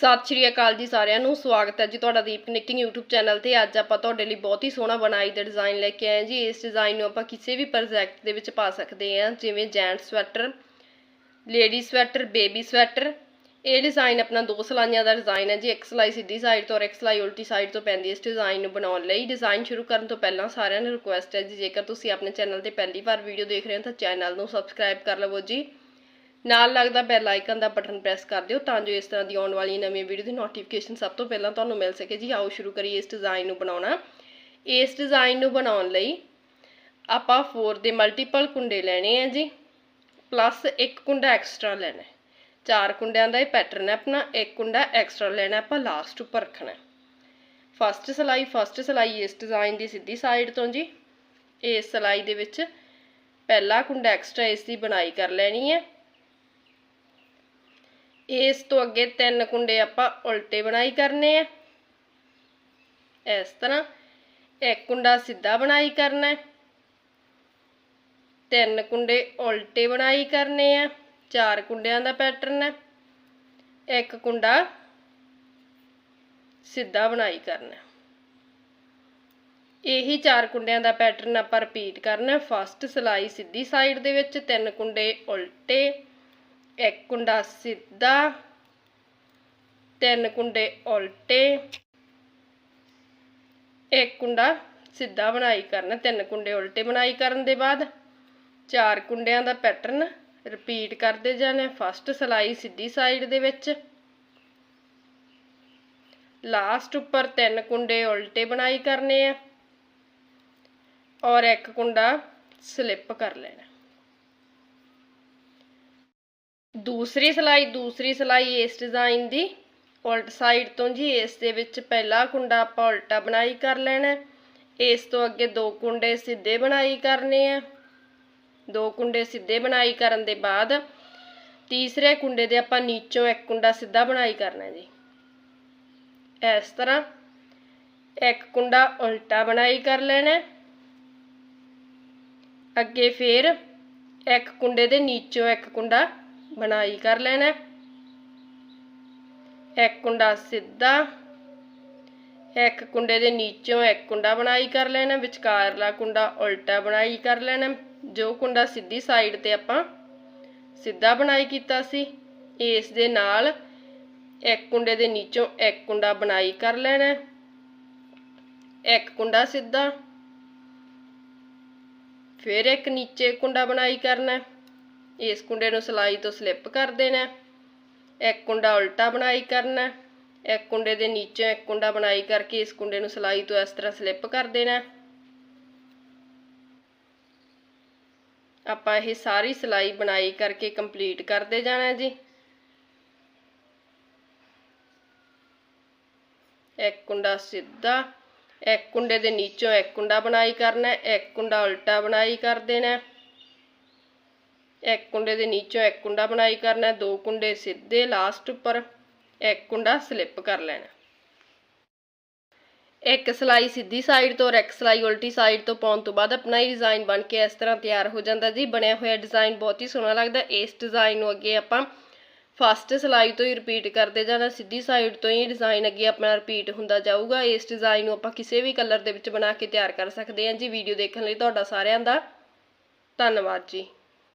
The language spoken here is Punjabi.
ਸਤਿ ਸ਼੍ਰੀ ਅਕਾਲ ਜੀ ਸਾਰਿਆਂ ਨੂੰ, ਸਵਾਗਤ ਹੈ ਜੀ ਤੁਹਾਡਾ ਦੀਪ ਕਨੈਕਟਿੰਗ YouTube ਚੈਨਲ ਤੇ। ਅੱਜ ਆਪਾਂ ਤੁਹਾਡੇ ਲਈ ਬਹੁਤ ਹੀ ਸੋਹਣਾ ਬਣਾਈ ਦਾ ਡਿਜ਼ਾਈਨ ਲੈ ਕੇ ਆਏ ਜੀ। ਇਸ ਡਿਜ਼ਾਈਨ ਨੂੰ ਆਪਾਂ ਕਿਸੇ ਵੀ ਪ੍ਰੋਜੈਕਟ ਦੇ ਵਿੱਚ ਪਾ ਸਕਦੇ ਹਾਂ, ਜਿਵੇਂ gent sweater lady sweater baby sweater ਇਹ ਡਿਜ਼ਾਈਨ ਆਪਣਾ ਦੋ ਸਲਾਈਆਂ ਦਾ ਡਿਜ਼ਾਈਨ ਹੈ ਜੀ, ਇੱਕ ਸਲਾਈ ਸਿੱਧੀ ਸਾਈਡ ਤੋਂ ਔਰ ਇੱਕ ਸਲਾਈ ਉਲਟੀ ਸਾਈਡ ਤੋਂ ਪੈਂਦੀ ਹੈ। ਇਸ ਡਿਜ਼ਾਈਨ ਨੂੰ ਬਣਾਉਣ ਲਈ ਡਿਜ਼ਾਈਨ ਸ਼ੁਰੂ ਕਰਨ ਤੋਂ ਪਹਿਲਾਂ ਸਾਰਿਆਂ ਨੂੰ ਰਿਕੁਐਸਟ ਹੈ ਜੀ, ਜੇਕਰ ਤੁਸੀਂ ਆਪਣੇ ਚੈਨਲ ਤੇ ਪਹਿਲੀ ਵਾਰ ਵੀਡੀਓ ਦੇਖ ਰਹੇ ਹੋ ਤਾਂ ਚੈਨਲ ਨੂੰ ਸਬਸਕ੍ਰਾਈਬ ਕਰ ਲਵੋ ਜੀ। ਨਾਲ ਲੱਗਦਾ ਬੈਲ ਆਈਕਨ ਦਾ ਬਟਨ ਪ੍ਰੈਸ ਕਰ ਦਿਓ ਤਾਂ ਜੋ ਇਸ ਤਰ੍ਹਾਂ ਦੀ ਆਉਣ ਵਾਲੀ ਨਵੀਂ ਵੀਡੀਓ ਦੀ ਨੋਟੀਫਿਕੇਸ਼ਨ ਸਭ ਤੋਂ ਪਹਿਲਾਂ ਤੁਹਾਨੂੰ ਮਿਲ ਸਕੇ। ਜੀ ਆਓ ਸ਼ੁਰੂ ਕਰੀਏ ਇਸ ਡਿਜ਼ਾਈਨ ਨੂੰ ਬਣਾਉਣਾ। ਇਸ ਡਿਜ਼ਾਈਨ ਨੂੰ ਬਣਾਉਣ ਲਈ ਆਪਾਂ 4 ਦੇ ਮਲਟੀਪਲ ਕੁੰਡੇ ਲੈਣੇ ਆ ਜੀ ਪਲੱਸ ਇੱਕ ਕੁੰਡਾ ਐਕਸਟਰਾ ਲੈਣਾ। ਚਾਰ ਕੁੰਡਿਆਂ ਦਾ ਇਹ ਪੈਟਰਨ ਹੈ ਆਪਣਾ, ਇੱਕ ਕੁੰਡਾ ਐਕਸਟਰਾ ਲੈਣਾ ਆਪਾਂ ਲਾਸਟ ਉੱਪਰ ਰੱਖਣਾ। ਫਸਟ ਸਲਾਈ ਫਸਟ ਸਲਾਈ ਇਸ ਡਿਜ਼ਾਈਨ ਦੀ ਸਿੱਧੀ ਸਾਈਡ ਤੋਂ ਜੀ। ਇਸ ਸਲਾਈ ਦੇ ਵਿੱਚ ਪਹਿਲਾ ਕੁੰਡਾ ਐਕਸਟਰਾ ਇਸ ਦੀ ਬਣਾਈ ਕਰ ਲੈਣੀ ਹੈ। ਇਸ ਤੋਂ ਅੱਗੇ ਤਿੰਨ ਕੁੰਡੇ ਆਪਾਂ ਉਲਟੇ ਬਣਾਈ ਕਰਨੇ ਆ। ਇਸ ਤਰ੍ਹਾਂ ਇੱਕ ਕੁੰਡਾ ਸਿੱਧਾ ਬਣਾਈ ਕਰਨਾ ਤਿੰਨ ਕੁੰਡੇ ਉਲਟੇ ਬਣਾਈ ਕਰਨੇ ਆ। ਚਾਰ ਕੁੰਡਿਆਂ ਦਾ ਪੈਟਰਨ ਹੈ। ਇੱਕ ਕੁੰਡਾ ਸਿੱਧਾ ਬਣਾਈ ਕਰਨਾ ਇਹੀ ਚਾਰ ਕੁੰਡਿਆਂ ਦਾ ਪੈਟਰਨ ਆਪਾਂ ਰਿਪੀਟ ਕਰਨਾ ਫਸਟ ਸਲਾਈ ਸਿੱਧੀ ਸਾਈਡ ਦੇ ਵਿੱਚ ਤਿੰਨ ਕੁੰਡੇ ਉਲਟੇ ਇੱਕ ਕੁੰਡਾ ਸਿੱਧਾ, ਤਿੰਨ ਕੁੰਡੇ ਉਲਟੇ, ਇੱਕ ਕੁੰਡਾ ਸਿੱਧਾ ਬਣਾਈ ਕਰਨਾ, ਤਿੰਨ ਕੁੰਡੇ ਉਲਟੇ ਬਣਾਈ ਕਰਨ ਦੇ ਬਾਅਦ ਚਾਰ ਕੁੰਡਿਆਂ ਦਾ ਪੈਟਰਨ ਰਿਪੀਟ ਕਰਦੇ ਜਾਣਾ ਫਸਟ ਸਲਾਈ ਸਿੱਧੀ ਸਾਈਡ ਦੇ ਵਿੱਚ। ਲਾਸਟ ਉੱਪਰ ਤਿੰਨ ਕੁੰਡੇ ਉਲਟੇ ਬਣਾਈ ਕਰਨੇ ਆ ਔਰ ਇੱਕ ਕੁੰਡਾ ਸਲਿੱਪ ਕਰ ਲੈਣਾ। ਦੂਸਰੀ ਸਲਾਈ ਦੂਸਰੀ ਸਲਾਈ ਇਸ ਡਿਜ਼ਾਈਨ ਦੀ। ਉਲਟ ਸਾਈਡ ਤੋਂ ਜੀ ਇਸ ਦੇ ਵਿੱਚ ਪਹਿਲਾ ਕੁੰਡਾ ਆਪਾਂ ਉਲਟਾ ਬਣਾਈ ਕਰ ਲੈਣਾ। ਇਸ ਤੋਂ ਅੱਗੇ ਦੋ ਕੁੰਡੇ ਸਿੱਧੇ ਬਣਾਈ ਕਰਨੇ ਆ। ਦੋ ਕੁੰਡੇ ਸਿੱਧੇ ਬਣਾਈ ਕਰਨ ਦੇ ਬਾਅਦ ਤੀਸਰੇ ਕੁੰਡੇ ਦੇ ਆਪਾਂ ਨੀਚੋਂ ਇੱਕ ਕੁੰਡਾ ਸਿੱਧਾ ਬਣਾਈ ਕਰਨਾ ਜੀ। ਇਸ ਤਰ੍ਹਾਂ ਇੱਕ ਕੁੰਡਾ ਉਲਟਾ ਬਣਾਈ ਕਰ ਲੈਣਾ। ਅੱਗੇ ਫਿਰ ਇੱਕ ਕੁੰਡੇ ਦੇ ਨੀਚੋਂ ਇੱਕ ਕੁੰਡਾ ਬਣਾਈ ਕਰ ਲੈਣਾ ਇੱਕ ਕੁੰਡਾ ਸਿੱਧਾ, ਇੱਕ ਕੁੰਡੇ ਦੇ ਨੀਚੋਂ ਇੱਕ ਕੁੰਡਾ ਬਣਾਈ ਕਰ ਲੈਣਾ ਵਿਚਕਾਰਲਾ ਕੁੰਡਾ ਉਲਟਾ ਬਣਾਈ ਕਰ ਲੈਣਾ ਜੋ ਕੁੰਡਾ ਸਿੱਧੀ ਸਾਈਡ ਤੇ ਆਪਾਂ ਸਿੱਧਾ ਬਣਾਈ ਕੀਤਾ ਸੀ, ਇਸ ਦੇ ਨਾਲ ਇੱਕ ਕੁੰਡੇ ਦੇ ਨੀਚੋਂ ਇੱਕ ਕੁੰਡਾ ਬਣਾਈ ਕਰ ਲੈਣਾ ਇੱਕ ਕੁੰਡਾ ਸਿੱਧਾ, ਫਿਰ ਇੱਕ ਨੀਚੇ ਕੁੰਡਾ ਬਣਾਈ ਕਰਨਾ ਇਸ ਕੁੰਡੇ ਨੂੰ ਸਲਾਈ ਤੋਂ ਸਲਿੱਪ ਕਰ ਦੇਣਾ ਇੱਕ ਕੁੰਡਾ ਉਲਟਾ ਬਣਾਈ ਕਰਨਾ ਇੱਕ ਕੁੰਡੇ ਦੇ ਨੀਚੇ ਇੱਕ ਕੁੰਡਾ ਬਣਾਈ ਕਰਕੇ ਇਸ ਕੁੰਡੇ ਨੂੰ ਸਲਾਈ ਤੋਂ ਇਸ ਤਰ੍ਹਾਂ ਸਲਿੱਪ ਕਰ ਦੇਣਾ ਆਪਾਂ ਇਹ ਸਾਰੀ ਸਲਾਈ ਬਣਾਈ ਕਰਕੇ ਕੰਪਲੀਟ ਕਰਦੇ ਜਾਣਾ ਜੀ। ਇੱਕ ਕੁੰਡਾ ਸਿੱਧਾ, ਇੱਕ ਕੁੰਡੇ ਦੇ ਨੀਚੋਂ ਇੱਕ ਕੁੰਡਾ ਬਣਾਈ ਕਰਨਾ ਇੱਕ ਕੁੰਡਾ ਉਲਟਾ ਬਣਾਈ ਕਰ ਦੇਣਾ ਇੱਕ ਕੁੰਡੇ ਦੇ ਨੀਚੋਂ ਇੱਕ ਕੁੰਡਾ ਬਣਾਈ ਕਰਨਾ, ਦੋ ਕੁੰਡੇ ਸਿੱਧੇ ਲਾਸਟ ਉੱਪਰ, ਇੱਕ ਕੁੰਡਾ ਸਲਿੱਪ ਕਰ ਲੈਣਾ। ਇੱਕ ਸਲਾਈ ਸਿੱਧੀ ਸਾਈਡ ਤੋਂ ਔਰ ਇੱਕ ਸਲਾਈ ਉਲਟੀ ਸਾਈਡ ਤੋਂ ਪਾਉਣ ਤੋਂ ਬਾਅਦ ਆਪਣਾ ਇਹ ਡਿਜ਼ਾਈਨ ਬਣ ਕੇ ਇਸ ਤਰ੍ਹਾਂ ਤਿਆਰ ਹੋ ਜਾਂਦਾ ਜੀ। ਬਣਿਆ ਹੋਇਆ ਡਿਜ਼ਾਈਨ ਬਹੁਤ ਹੀ ਸੋਹਣਾ ਲੱਗਦਾ। ਇਸ ਡਿਜ਼ਾਈਨ ਨੂੰ ਅੱਗੇ ਆਪਾਂ ਫਸਟ ਸਲਾਈ ਤੋਂ ਹੀ ਰਿਪੀਟ ਕਰਦੇ ਜਾਣਾ, ਸਿੱਧੀ ਸਾਈਡ ਤੋਂ ਹੀ ਡਿਜ਼ਾਈਨ ਅੱਗੇ ਆਪਣਾ ਰਿਪੀਟ ਹੁੰਦਾ ਜਾਊਗਾ। ਇਸ ਡਿਜ਼ਾਈਨ ਨੂੰ ਆਪਾਂ ਕਿਸੇ ਵੀ ਕਲਰ ਦੇ ਵਿੱਚ ਬਣਾ ਕੇ ਤਿਆਰ ਕਰ ਸਕਦੇ ਹਾਂ ਜੀ। ਵੀਡੀਓ ਦੇਖਣ ਲਈ ਤੁਹਾਡਾ ਸਾਰਿਆਂ ਦਾ ਧੰਨਵਾਦ ਜੀ।